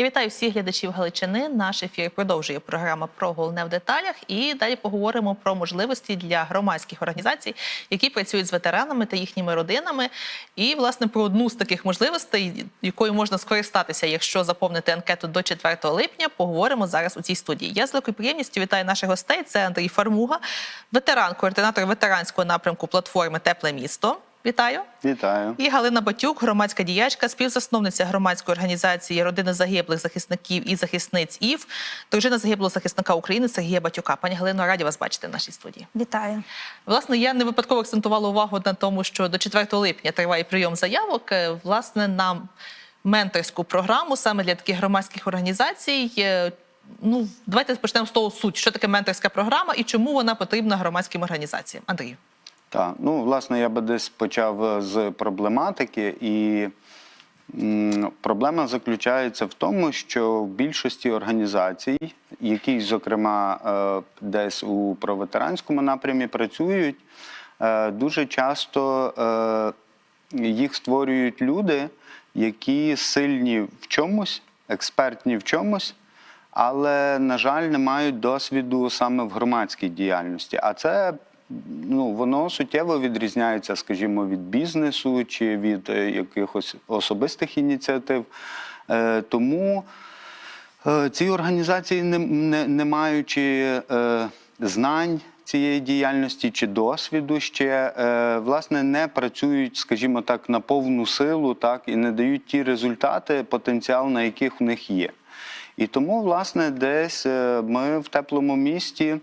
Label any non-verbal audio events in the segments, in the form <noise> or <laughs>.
Я вітаю всіх глядачів Галичини. Наш ефір продовжує програма про головне в деталях. І далі поговоримо про можливості для громадських організацій, які працюють з ветеранами та їхніми родинами. І власне про одну з таких можливостей, якою можна скористатися, якщо заповнити анкету до 4 липня, поговоримо зараз у цій студії. Я з великою приємністю вітаю наших гостей. Це Андрій Фармуга, ветеран, координатор ветеранського напрямку платформи Тепле місто. Вітаю. Вітаю. І Галина Батюк, громадська діячка, співзасновниця громадської організації Родини загиблих захисників і захисниць ІВ, дружина загиблого захисника України Сергія Батюка. Пані Галино, раді вас бачити в нашій студії. Вітаю. Власне, я не випадково акцентувала увагу на тому, що до 4 липня триває прийом заявок. Е, Власне, на менторську програму саме для таких громадських організацій. Е, Ну, давайте почнемо з того суть, що таке менторська програма і чому вона потрібна громадським організаціям. Андрію. Так, ну власне, я би десь почав е, з проблематики, і м, проблема заключається в тому, що в більшості організацій, які, зокрема, е, десь у проветеранському напрямі працюють, е, дуже часто їх створюють люди, які сильні в чомусь, експертні в чомусь. Але, на жаль, не мають досвіду саме в громадській діяльності. А це ну, воно суттєво відрізняється, скажімо, від бізнесу чи від е, якихось особистих ініціатив. Е, тому е, ці організації, не, не, не маючи знань цієї діяльності чи досвіду ще, власне, не працюють, скажімо так, на повну силу, так, і не дають ті результати, потенціал, на яких в них є. І тому, власне, десь ми в теплому місті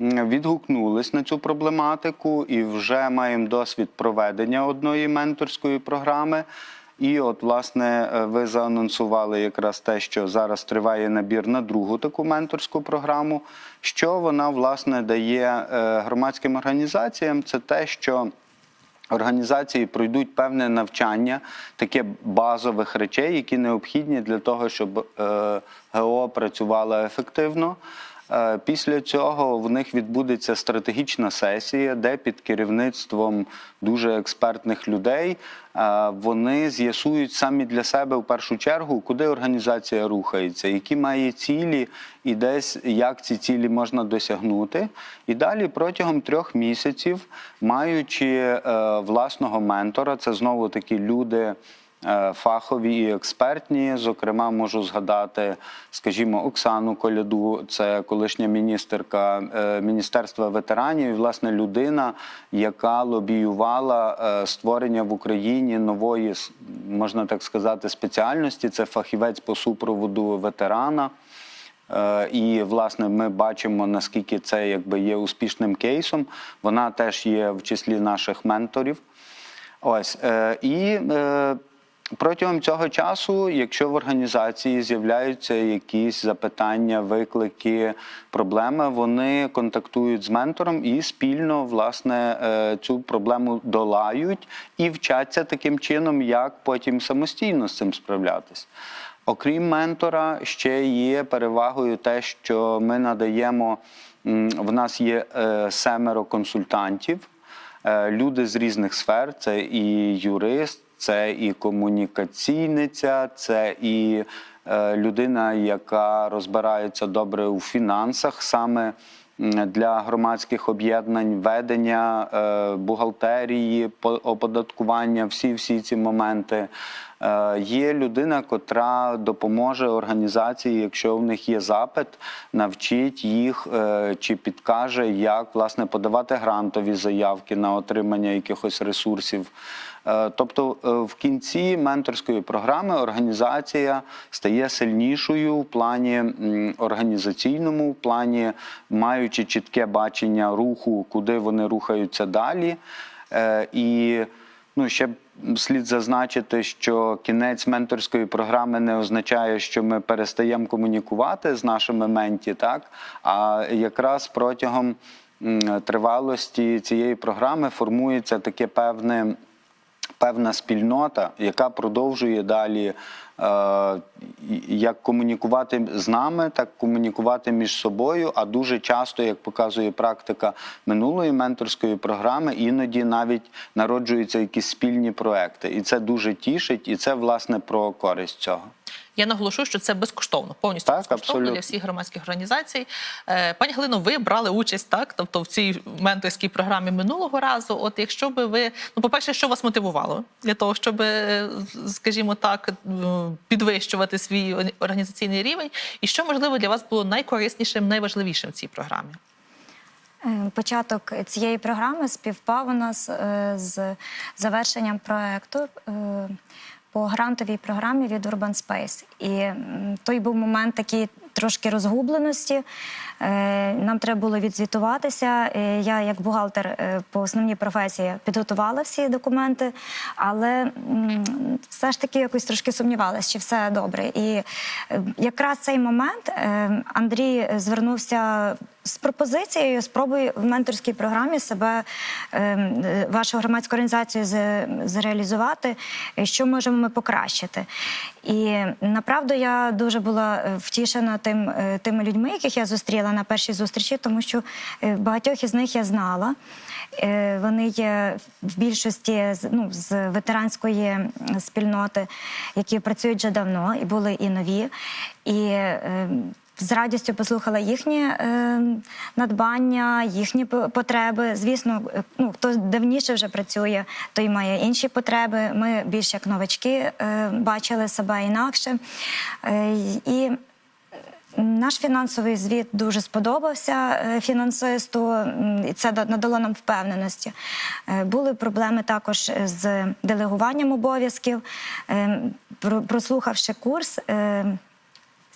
відгукнулись на цю проблематику і вже маємо досвід проведення одної менторської програми. І от, власне, е, ви заанонсували якраз те, що зараз триває набір на другу таку менторську програму. Що вона, власне, дає е, громадським організаціям? Це те, що організації пройдуть певне навчання, таке базових речей, які необхідні для того, щоб е, ГО працювала ефективно. Е, Після цього в них відбудеться стратегічна сесія, де під керівництвом дуже експертних людей е, вони з'ясують самі для себе в першу чергу, куди організація рухається, які має цілі, і десь як ці цілі можна досягнути. І далі протягом трьох місяців, маючи е, власного ментора, це знову таки люди. Е, Фахові і експертні, зокрема, можу згадати, скажімо, Оксану Коляду, це колишня міністерка е, Міністерства ветеранів, і, власне, людина, яка лобіювала е, створення в Україні нової, можна так сказати, спеціальності. Це фахівець по супроводу ветерана. І власне ми бачимо наскільки це якби є успішним кейсом. Вона теж є в числі наших менторів. Ось і протягом цього часу, якщо в організації з'являються якісь запитання, виклики, проблеми, вони контактують з ментором і спільно власне е, цю проблему долають і вчаться таким чином, як потім самостійно з цим справлятись. Окрім ментора, ще є перевагою те, що ми надаємо. В нас є е, семеро консультантів, е, люди з різних сфер: це і юрист, це і комунікаційниця, це і е, людина, яка розбирається добре у фінансах, саме для громадських об'єднань, ведення е, бухгалтерії, по- оподаткування, всі всі ці моменти. Е, Є людина, котра допоможе організації, якщо в них є запит, навчить їх е, чи підкаже, як власне подавати грантові заявки на отримання якихось ресурсів. Е, Тобто, в кінці менторської програми організація стає сильнішою в плані організаційному, в плані маючи чітке бачення руху, куди вони рухаються далі. І Ну, ще слід зазначити, що кінець менторської програми не означає, що ми перестаємо комунікувати з нашими менті, так а якраз протягом тривалості цієї програми формується таке певне. Певна спільнота, яка продовжує далі е, як комунікувати з нами, так комунікувати між собою. А дуже часто, як показує практика минулої менторської програми, іноді навіть народжуються якісь спільні проекти. І це дуже тішить, і це власне про користь цього. Я наголошую, що це безкоштовно, повністю Так, безкоштовно абсолютно. для всіх громадських організацій. Е, Пані Галино, ви брали участь так, тобто в цій менторській програмі минулого разу. От якщо би ви, ну, по-перше, що вас мотивувало для того, щоб, е, скажімо так, е, підвищувати свій організаційний рівень, і що можливо для вас було найкориснішим, найважливішим в цій програмі? Початок цієї програми співпав у нас з завершенням проекту по грантовій програмі від Urban Space. І той був момент такий трошки розгубленості. Е, Нам треба було відзвітуватися. Е, Я, як бухгалтер е, по основній професії, підготувала всі документи, але все ж таки якось трошки сумнівалася, чи все добре. І якраз цей момент Андрій звернувся з пропозицією спробуй в менторській програмі себе вашу громадську організацію зреалізувати, що можемо ми покращити. І направду я дуже була втішена тим, е, тими людьми, яких я зустріла на першій зустрічі, тому що е, багатьох із них я знала. Е, Вони є в більшості ну, з ветеранської спільноти, які працюють вже давно, і були і нові. І е, з радістю послухала їхні е, надбання, їхні потреби. Звісно, ну хто давніше вже працює, той має інші потреби. Ми більш як новачки бачили себе інакше. І наш фінансовий звіт дуже сподобався е, фінансисту, і це да- надало нам впевненості. Е, Були проблеми також з делегуванням обов'язків. Е, про- Прослухавши курс, е,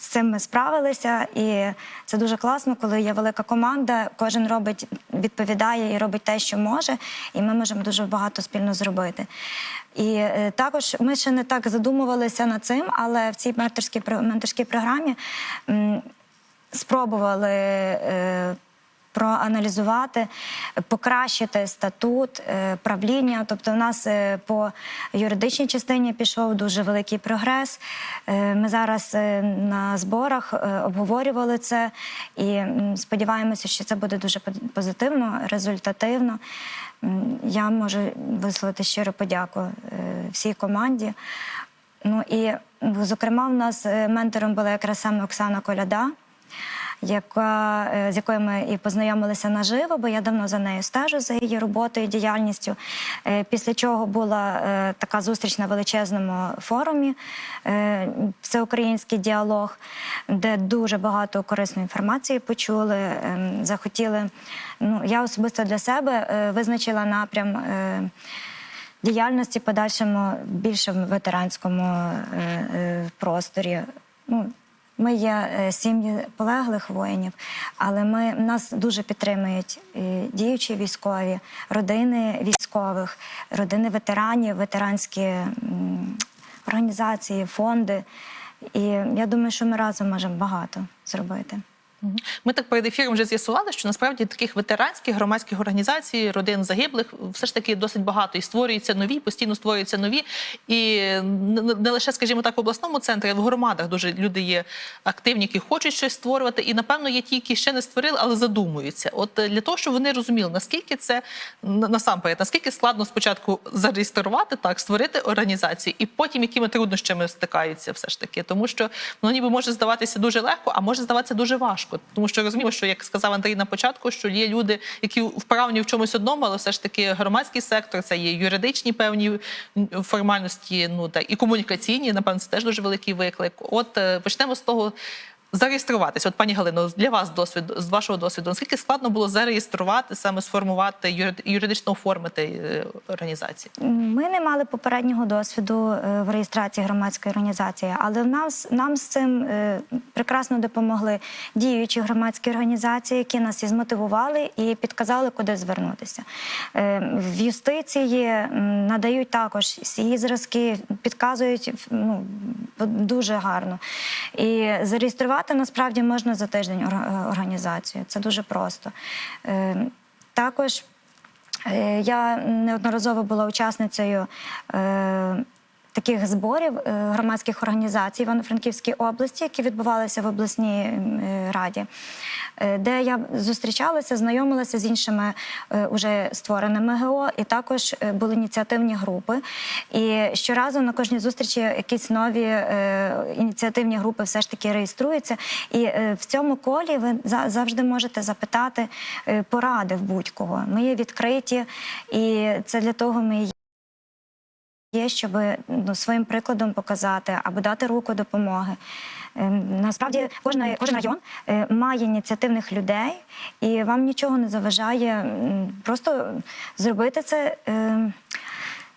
з цим ми справилися, і це дуже класно, коли є велика команда, кожен робить, відповідає і робить те, що може, і ми можемо дуже багато спільно зробити. І е, також ми ще не так задумувалися над цим, але в цій менторській, менторській програмі спробували. Проаналізувати, покращити статут е, правління. Тобто, у нас е, по юридичній частині пішов дуже великий прогрес. Е, Ми зараз на зборах обговорювали це і сподіваємося, що це буде дуже позитивно, результативно. Я можу висловити щиро подяку всій команді. Ну і зокрема, в нас ментором була якраз саме Оксана Коляда яка, е, з якою ми і познайомилися наживо, бо я давно за нею стежу за її роботою діяльністю. Е, Після чого була е, така зустріч на величезному форумі Всеукраїнський діалог, де дуже багато корисної інформації почули, е, захотіли. Ну, я особисто для себе визначила напрям. Діяльності подальшому більше в ветеранському е, е, просторі. Ну, ми є е, сім'ї полеглих воїнів, але ми нас дуже підтримують е, діючі військові, родини військових, родини ветеранів, ветеранські організації, фонди. І я думаю, що ми разом можемо багато зробити. Ми так перед ефіром вже з'ясували, що насправді таких ветеранських громадських організацій, родин загиблих, все ж таки досить багато і створюються нові, постійно створюються нові. І не лише, скажімо так, в обласному центрі, а в громадах дуже люди є активні, які хочуть щось створювати. І напевно є ті, які ще не створили, але задумуються. От е, для того, щоб вони розуміли, наскільки це насамперед, наскільки складно спочатку зареєструвати так, створити організацію, і потім якими труднощами стикаються, все ж таки, тому що воно ніби може здаватися дуже легко, а може здаватися дуже важко. Тому що розуміємо, що як сказав Андрій на початку, що є люди, які вправні в чомусь одному, але все ж таки громадський сектор, це є юридичні певні формальності, ну та і комунікаційні. Напевно, це теж дуже великий виклик. От е, почнемо з того. Зареєструватися, от пані Галино, для вас досвід з вашого досвіду, наскільки складно було зареєструвати, саме сформувати юридично оформити е, організацію? Ми не мали попереднього досвіду е, в реєстрації громадської організації, але нас нам з цим е, прекрасно допомогли діючі громадські організації, які нас і змотивували і підказали, куди звернутися. В юстиції надають також свої зразки, підказують ну, дуже гарно. І зареєструвати насправді можна за тиждень організацію. Це дуже просто. Е, Також Е, Я неодноразово була учасницею е, таких зборів е, громадських організацій Івано-Франківській області, які відбувалися в обласній е, раді, е, де я зустрічалася, знайомилася з іншими е, уже створеними ГО, і також е, були ініціативні групи. І щоразу на кожній зустрічі якісь нові е, ініціативні групи все ж таки реєструються. І е, в цьому колі ви за- завжди можете запитати е, поради в будь-кого. Ми є відкриті, і це для того ми і є, щоб ну, своїм прикладом показати або дати руку допомоги. Ем, Насправді кожен, кожен район е, має ініціативних людей, і вам нічого не заважає просто зробити це. ем,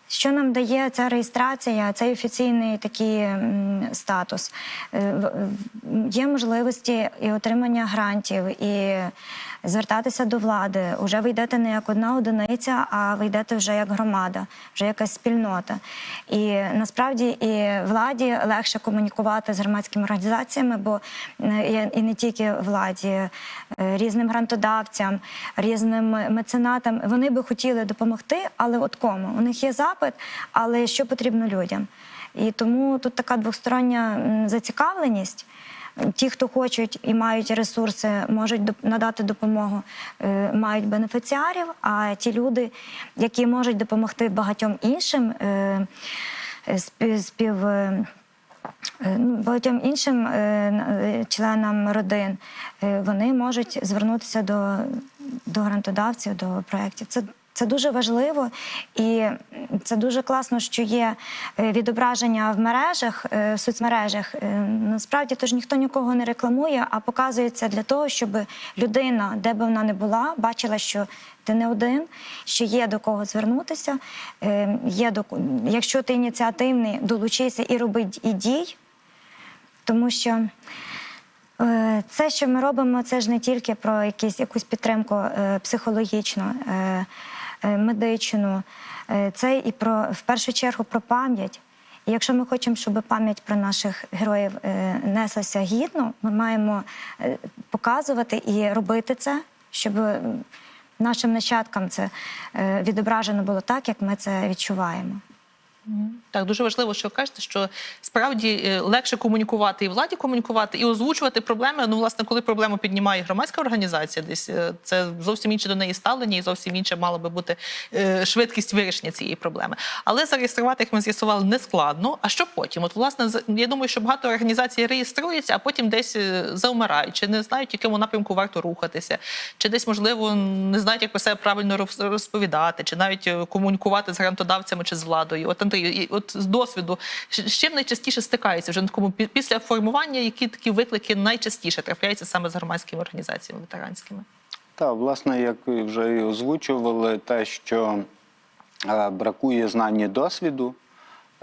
Що нам дає ця реєстрація, цей офіційний такий статус? Е, Є можливості і отримання грантів, і звертатися до влади. Уже ви йдете не як одна одиниця, а ви йдете вже як громада, вже якась спільнота. І насправді і владі легше комунікувати з громадськими організаціями, бо е, і- не тільки владі, е, різним грантодавцям, різним меценатам. Вони би хотіли допомогти, але от кому? У них є запит, але що потрібно людям? І тому тут така двостороння зацікавленість. Ті, хто хочуть і мають ресурси, можуть надати допомогу, е, мають бенефіціарів. А ті люди, які можуть допомогти багатьом іншим е, е, спів, ну, багатьом іншим членам родин, вони можуть звернутися до, до грантодавців, до проєктів. Це це дуже важливо і це дуже класно, що є е, відображення в мережах, е, в соцмережах. Е, Насправді тож ніхто нікого не рекламує, а показується для того, щоб людина, де би вона не була, бачила, що ти не один, що є до кого звернутися. Є до якщо ти ініціативний, долучися і роби і дій, тому що. Це, що ми робимо, це ж не тільки про якісь, якусь підтримку е, психологічну, е, медичну, Е, це і про в першу чергу про пам'ять. І якщо ми хочемо, щоб пам'ять про наших героїв е, неслася гідно, ми маємо е, показувати і робити це, щоб е, нашим нащадкам це е, відображено було так, як ми це відчуваємо. Так, дуже важливо, що ви кажете, що справді е, легше комунікувати і владі комунікувати, і озвучувати проблеми. Ну, власне, коли проблему піднімає громадська організація, десь е, це зовсім інше до неї ставлення, і зовсім інше мала би бути е, швидкість вирішення цієї проблеми. Але зареєструвати, як ми з'ясували, не складно. А що потім? От, власне, я думаю, що багато організацій реєструються, а потім десь завмирають, чи не знають, якому напрямку варто рухатися, чи десь, можливо, не знають, як про себе правильно роз- розповідати, чи навіть комунікувати з грантодавцями чи з владою. От Андрій, і от з досвіду, з чим найчастіше стикаються вже на такому після формування, які такі виклики найчастіше трапляються саме з громадськими організаціями ветеранськими? Так, власне, як вже і озвучували, те, що е, бракує знань і досвіду.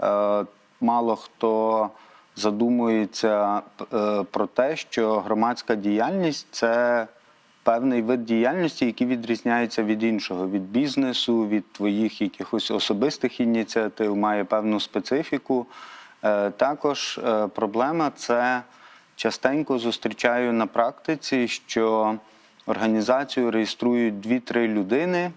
Е, мало хто задумується е, про те, що громадська діяльність це певний вид діяльності, який відрізняється від іншого, від бізнесу, від твоїх якихось особистих ініціатив, має певну специфіку. Е, також е, проблема це частенько зустрічаю на практиці, що організацію реєструють 2-3 людини,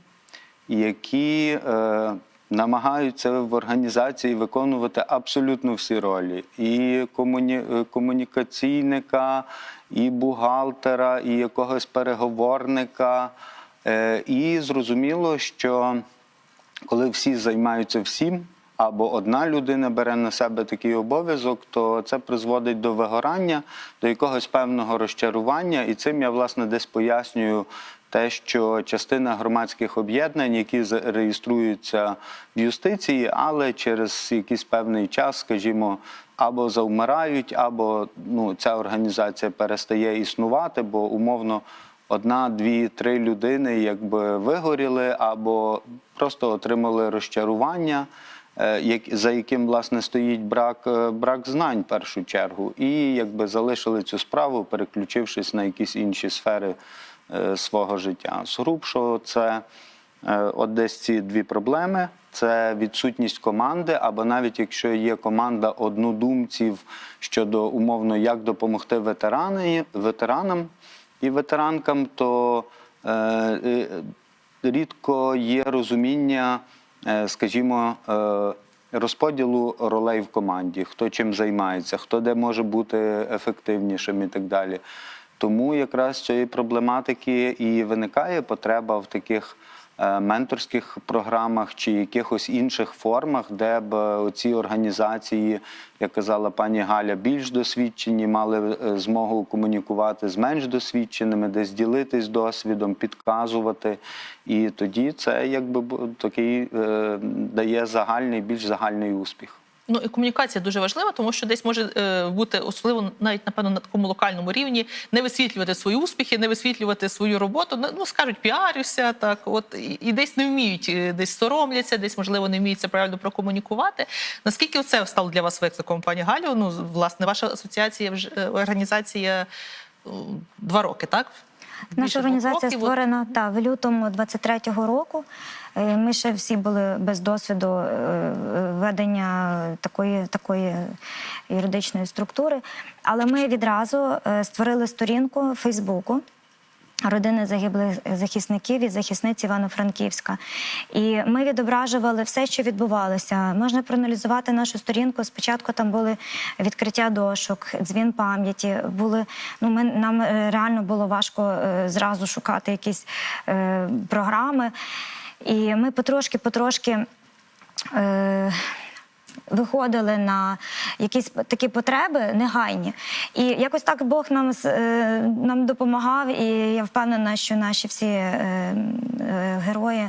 які е, намагаються в організації виконувати абсолютно всі ролі: і комуні... е, комунікаційника, і бухгалтера, і якогось переговорника. Е, і зрозуміло, що коли всі займаються всім, або одна людина бере на себе такий обов'язок, то це призводить до вигорання, до якогось певного розчарування. І цим я власне десь пояснюю те, що частина громадських об'єднань, які реєструються в юстиції, але через якийсь певний час, скажімо, або завмирають, або ну, ця організація перестає існувати, бо умовно одна, дві, три людини якби вигоріли або просто отримали розчарування, е, за яким власне стоїть брак, е, брак знань в першу чергу, і якби залишили цю справу, переключившись на якісь інші сфери свого життя. Згрубшого це е, от десь ці дві проблеми. Це відсутність команди, або навіть якщо є команда однодумців щодо умовно, як допомогти ветерани, ветеранам і ветеранкам, то е, е, рідко є розуміння, е, скажімо, е, розподілу ролей в команді, хто чим займається, хто де може бути ефективнішим і так далі. Тому якраз цієї проблематики і виникає потреба в таких е, менторських програмах чи якихось інших формах, де б ці організації, як казала пані Галя, більш досвідчені, мали е, змогу комунікувати з менш досвідченими, десь ділитись досвідом, підказувати. І тоді це якби такий е, дає загальний, більш загальний успіх. Ну і комунікація дуже важлива, тому що десь може е, бути особливо навіть напевно на такому локальному рівні не висвітлювати свої успіхи, не висвітлювати свою роботу. Ну ну, скажуть, піарюся, так от і, десь не вміють, е, десь соромляться, десь можливо не вміють це правильно прокомунікувати. Наскільки це стало для вас викликом, пані Галю? Ну власне, ваша асоціація вже е, організація два роки, так? Наша організація років. Створена та, в лютому 23-го року. Е, Ми ще всі були без досвіду е, ведення такої, такої юридичної структури. Але ми відразу е, створили сторінку Фейсбуку. Родини загиблих захисників і захисниць Івано-Франківська. І ми відображували все, що відбувалося. Можна проаналізувати нашу сторінку. Спочатку там були відкриття дошок, дзвін пам'яті. Були ну ми нам е, реально було важко е, зразу шукати якісь е, програми. І ми потрошки-потрошки. Е, Виходили на якісь такі потреби негайні. І якось так Бог нам, е, нам допомагав, і я впевнена, що наші всі е, е, герої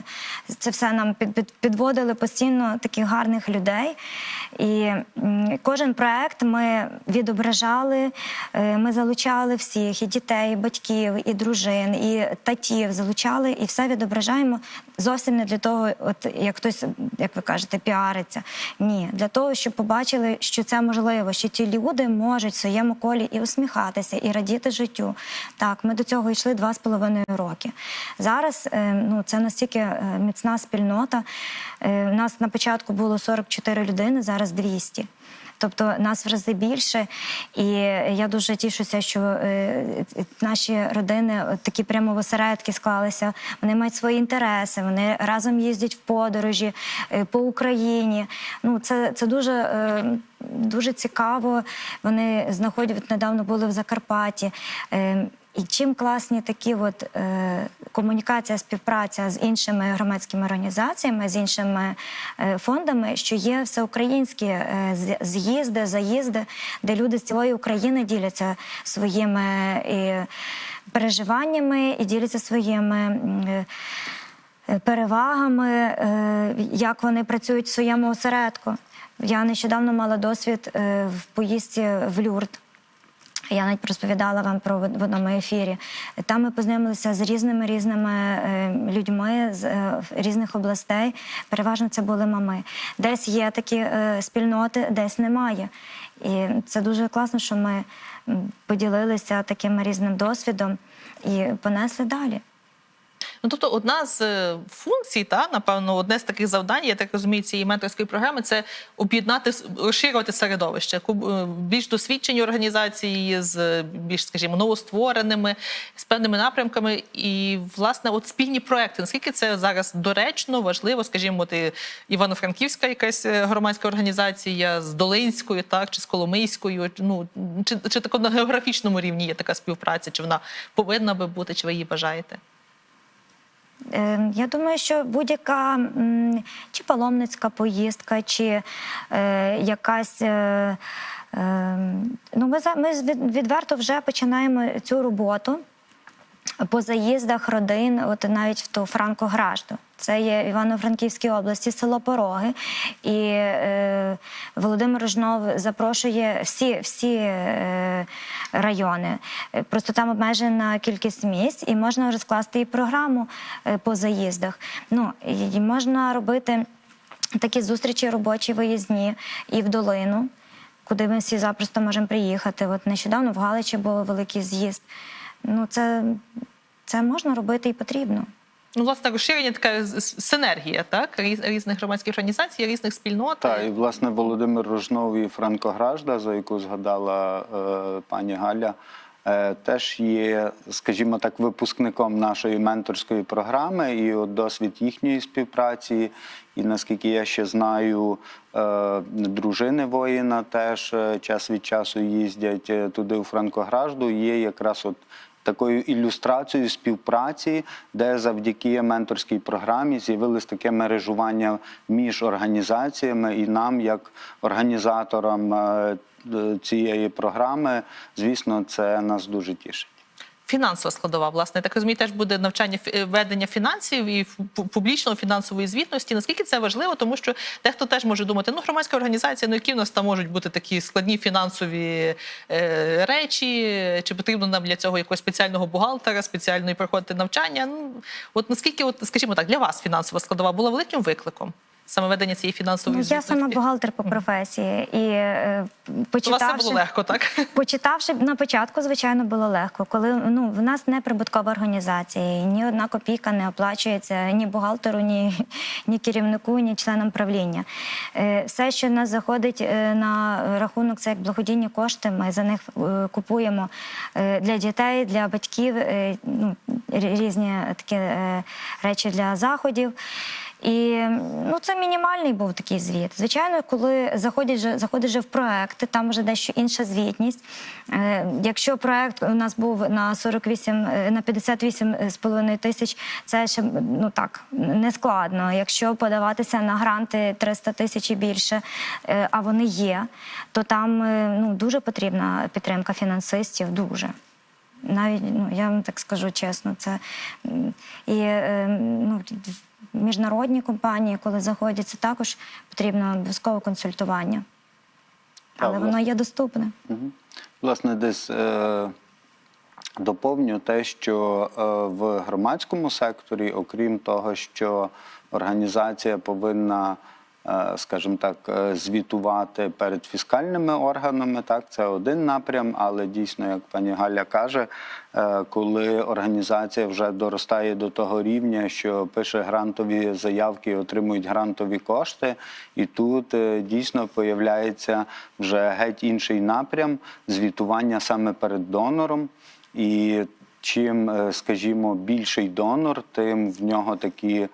це все нам під, під, підводили постійно таких гарних людей. І кожен проект ми відображали, ми залучали всіх, і дітей, і батьків, і дружин, і татів залучали, і все відображаємо зовсім не для того, от як хтось, як ви кажете, піариться. Ні, для того, щоб побачили, що це можливо, що ті люди можуть в своєму колі і усміхатися, і радіти життю. Так, ми до цього йшли два з половиною роки. Зараз е, ну, це настільки е, міцна спільнота. Е, У нас на початку було 44 людини, зараз 200. Тобто нас в рази більше, і я дуже тішуся, що е, наші родини такі прямо в осередки склалися. Вони мають свої інтереси, вони разом їздять в подорожі е, по Україні. Ну це, це дуже, е, дуже цікаво. Вони знаходять недавно були в Закарпатті. Е, і чим класні такі от е, комунікація, співпраця з іншими громадськими організаціями, з іншими е, фондами, що є всеукраїнські е, з'їзди, заїзди, де люди з цілої України діляться своїми і переживаннями і діляться своїми. е, е, Перевагами, е, як вони працюють в своєму осередку. Я нещодавно мала досвід е, в поїздці в Люрт. Я навіть розповідала вам про в одному ефірі. Там ми познайомилися з різними різними е, людьми з е, різних областей. Переважно це були мами. Десь є такі е, спільноти, десь немає. І це дуже класно, що ми поділилися таким різним досвідом і понесли далі. Ну, тобто, одна з е, функцій, та напевно, одне з таких завдань, я так розумію, цієї менторської програми це об'єднати розширювати середовище, е, більш досвідчені організації з е, більш, скажімо, новоствореними, з певними напрямками. І, власне, от спільні проекти. Наскільки це зараз доречно, важливо, скажімо, от Івано-Франківська якась громадська організація з Долинською, так чи з Коломийською. Ну чи, чи тако на географічному рівні є така співпраця, чи вона повинна би бути, чи ви її бажаєте? Е, Я думаю, що будь-яка чи паломницька поїздка, чи е, якась. Е, е, ну, ми, за- ми відверто вже починаємо цю роботу по заїздах родин, от навіть в ту Франко-Гражду. Це є Івано-Франківській області, село Пороги. І е, Володимир Рожнов запрошує всі, всі е, райони. Е, Просто там обмежена кількість місць, і можна розкласти і програму е, по заїздах. Ну, і можна робити такі зустрічі робочі виїзні і в долину, куди ми всі запросто можемо приїхати. От нещодавно в Галичі був великий з'їзд. Ну, це, це можна робити і потрібно. Ну, власне, розширення така синергія, так? Різ- Різних громадських організацій, різних спільнот. Так, і власне Володимир Рожнов і Франко Гражда, за яку згадала е, пані Галя. е, теж є, скажімо так, випускником нашої менторської програми, і от досвід їхньої співпраці. І наскільки я ще знаю, е, дружини воїна теж е, час від часу їздять е, туди у Франкогражду. Є якраз от такою ілюстрацією співпраці, де завдяки менторській програмі з'явилось таке мережування між організаціями і нам, як організаторам е, цієї програми, звісно, це нас дуже тішить. Фінансова складова, власне, так розумію, теж буде навчання е, ведення фінансів і ф- пу- публічної фінансової звітності. Наскільки це важливо, тому що дехто теж може думати, ну громадська організація, ну які в нас там можуть бути такі складні фінансові е, речі, чи потрібно нам для цього якогось спеціального бухгалтера, спеціальної проходити навчання? Ну от наскільки, от скажімо так, для вас фінансова складова була великим викликом? Саме ведення цієї фінансової Ну, я сама бухгалтер по професії, і е, вас це було легко, так? <laughs> Почитавши на початку, звичайно, було легко. Коли ну в нас не прибуткова організація, ні одна копійка не оплачується ні бухгалтеру, ні, <laughs> ні керівнику, ні членам правління. Е, Все, що в нас заходить е, на рахунок, це як благодійні кошти. Ми за них е, купуємо е, для дітей, для батьків е, ну, різні такі е, речі для заходів. І ну, це мінімальний був такий звіт. Звичайно, коли заходять заходиш в проекти, там вже дещо інша звітність. Е, якщо проект у нас був на 48, е, на 58,5 тисяч, це ще ну так не складно. Якщо подаватися на гранти 300 тисяч і більше, е, а вони є, то там ну, дуже потрібна підтримка фінансистів. Дуже. Навіть ну я вам так скажу чесно, це і ну, міжнародні компанії, коли заходять, це також потрібно обов'язкове консультування. Але Так, воно власне. є доступне. Угу. Власне, десь е, доповню те, що е, в громадському секторі, окрім того, що організація повинна, скажімо так, е, звітувати перед фіскальними органами, так, це один напрям, але дійсно, як пані Галя каже, е, коли організація вже доростає до того рівня, що пише грантові заявки, отримують грантові кошти, і тут е, дійсно появляється вже геть інший напрям звітування саме перед донором. І чим, е, скажімо, більший донор, тим в нього такі, е,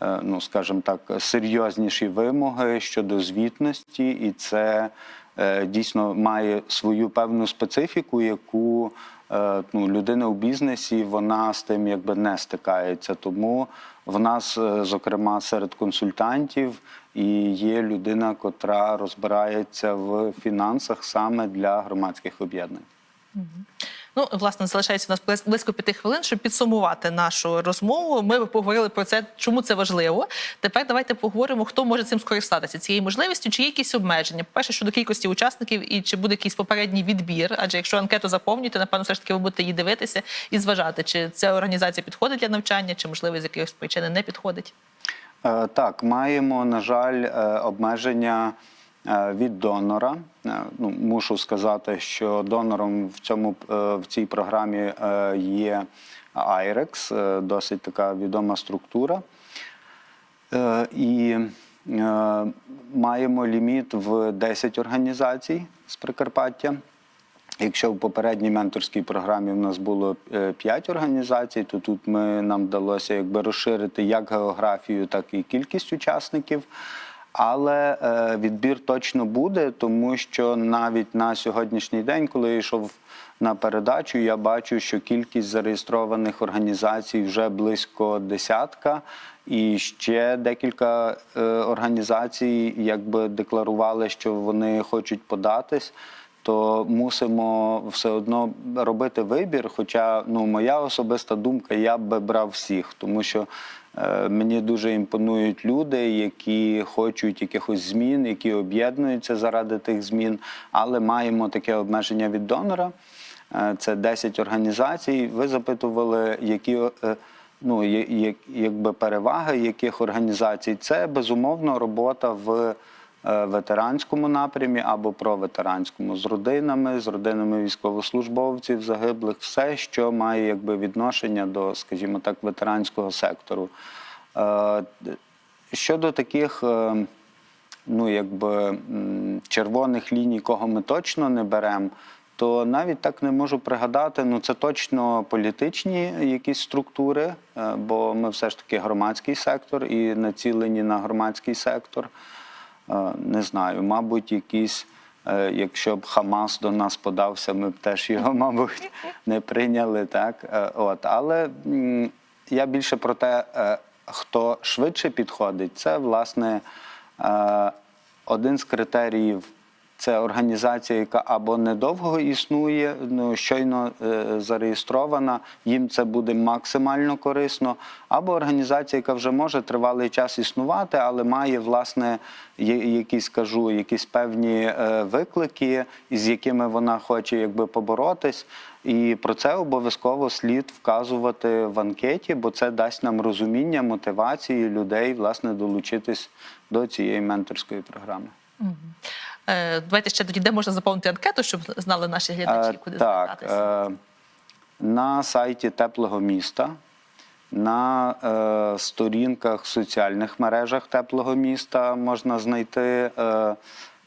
ну скажімо так, серйозніші вимоги щодо звітності, і це е, дійсно має свою певну специфіку, яку е, ну, людина у бізнесі вона з тим якби не стикається. Тому в нас, е, зокрема, серед консультантів і є людина, котра розбирається в фінансах саме для громадських об'єднань. Ну, власне, залишається у нас близь- близько п'яти хвилин, щоб підсумувати нашу розмову. Ми поговорили про це, чому це важливо. Тепер давайте поговоримо, хто може цим скористатися цією можливістю, чи є якісь обмеження. Перше щодо кількості учасників, і чи буде якийсь попередній відбір. Адже якщо анкету заповнюєте, напевно, все ж таки ви будете її дивитися і зважати, чи ця організація підходить для навчання, чи можливо з якихось причини не підходить. Е, Так, маємо, на жаль, е, обмеження від донора. Е, Ну, мушу сказати, що донором в, цьому, е, в цій програмі е, є е, досить така відома структура. Е, І е, маємо ліміт в 10 організацій з Прикарпаття. Якщо в попередній менторській програмі в нас було 5 організацій, то тут ми, нам вдалося якби розширити як географію, так і кількість учасників. Але е, відбір точно буде, тому що навіть на сьогоднішній день, коли я йшов на передачу, я бачу, що кількість зареєстрованих організацій вже близько десятка, і ще декілька е, організацій якби декларували, що вони хочуть податись то мусимо все одно робити вибір. Хоча ну, моя особиста думка, я би брав всіх, тому що мені дуже імпонують люди, які хочуть якихось змін, які об'єднуються заради тих змін, але маємо таке обмеження від донора. Е, Це 10 організацій. Ви запитували, які е, ну, є- якби переваги яких організацій. Це безумовно робота в е, ветеранському напрямі або проветеранському з родинами, з родинами військовослужбовців, загиблих, все, що має якби відношення до, скажімо так, ветеранського сектору. Е, Щодо таких е, ну, якби, червоних ліній, кого ми точно не беремо, то навіть так не можу пригадати. Ну це точно політичні якісь структури, е, бо ми все ж таки громадський сектор і націлені на громадський сектор. Е, Не знаю, мабуть, якісь. е, Якщо б Хамас до нас подався, ми б теж його, <laughs> мабуть, не прийняли. Так? Е, От. Але я більше про те, хто швидше підходить, це власне один з критеріїв це організація, яка або недовго існує, ну щойно е, зареєстрована, їм це буде максимально корисно, або організація, яка вже може тривалий час існувати, але має власне якісь кажу, якісь певні е, виклики, із якими вона хоче якби поборотись. І про це обов'язково слід вказувати в анкеті, бо це дасть нам розуміння, мотивації людей власне долучитись до цієї менторської програми. Е, Давайте ще тоді, де можна заповнити анкету, щоб знали наші глядачі, Е, куди так, звертатися. е, на сайті теплого міста, на е, сторінках в соціальних мережах теплого міста можна знайти. Е,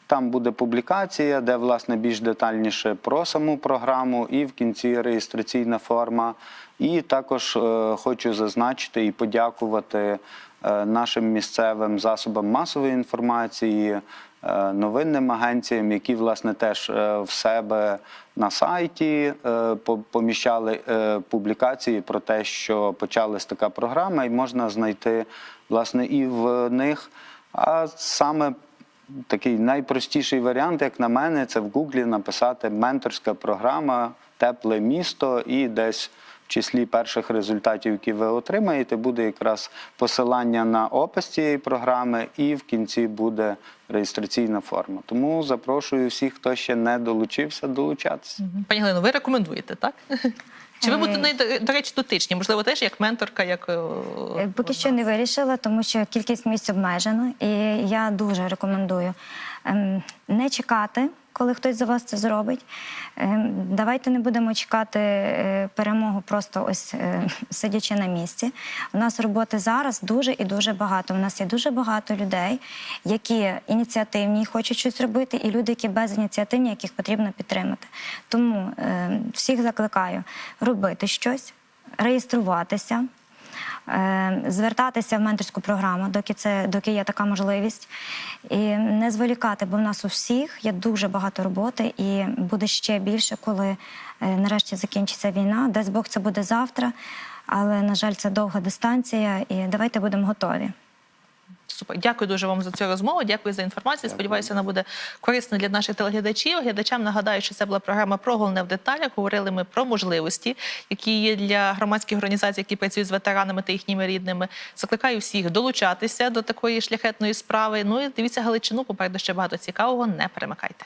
там буде публікація, де власне більш детальніше про саму програму, і в кінці реєстраційна форма. І також е, хочу зазначити і подякувати е, нашим місцевим засобам масової інформації, е, новинним агенціям, які власне теж е, в себе на сайті е, поміщали е, публікації про те, що почалась така програма, і можна знайти власне і в них. А саме такий найпростіший варіант, як на мене, це в Гуглі написати менторська програма Тепле місто і десь. В числі перших результатів, які ви отримаєте, буде якраз посилання на опис цієї програми, і в кінці буде реєстраційна форма. Тому запрошую всіх, хто ще не долучився, долучатися. Пані Галино, ви рекомендуєте, так? <laughs> Чи ви будете Е, до- до речі, дотичні? Можливо, теж як менторка, як е, Е, Поки що не вирішила, тому що кількість місць обмежена, і я дуже рекомендую ем, не чекати, коли хтось за вас це зробить. Ем, Давайте не будемо чекати е, перемогу, просто ось е, <laughs> сидячи на місці. У нас роботи зараз дуже і дуже багато. У нас є дуже багато людей, які ініціативні, хочуть щось робити, і люди, які безініціативні, яких потрібно підтримати. Тому е, всіх закликаю робити щось, реєструватися. Е, звертатися в менторську програму, доки це доки є така можливість, і не зволікати, бо в нас у всіх є дуже багато роботи, і буде ще більше, коли е, нарешті закінчиться війна. Десь Бог це буде завтра, але на жаль, це довга дистанція, і давайте будемо готові. Супер. Дякую дуже вам за цю розмову. Дякую за інформацію. Сподіваюся, вона буде корисна для наших телеглядачів. Глядачам нагадаю, що це була програма про головне в деталях. Говорили ми про можливості, які є для громадських організацій, які працюють з ветеранами та їхніми рідними. Закликаю всіх долучатися до такої шляхетної справи. Ну і дивіться Галичину. Попереду ще багато цікавого. Не перемикайте.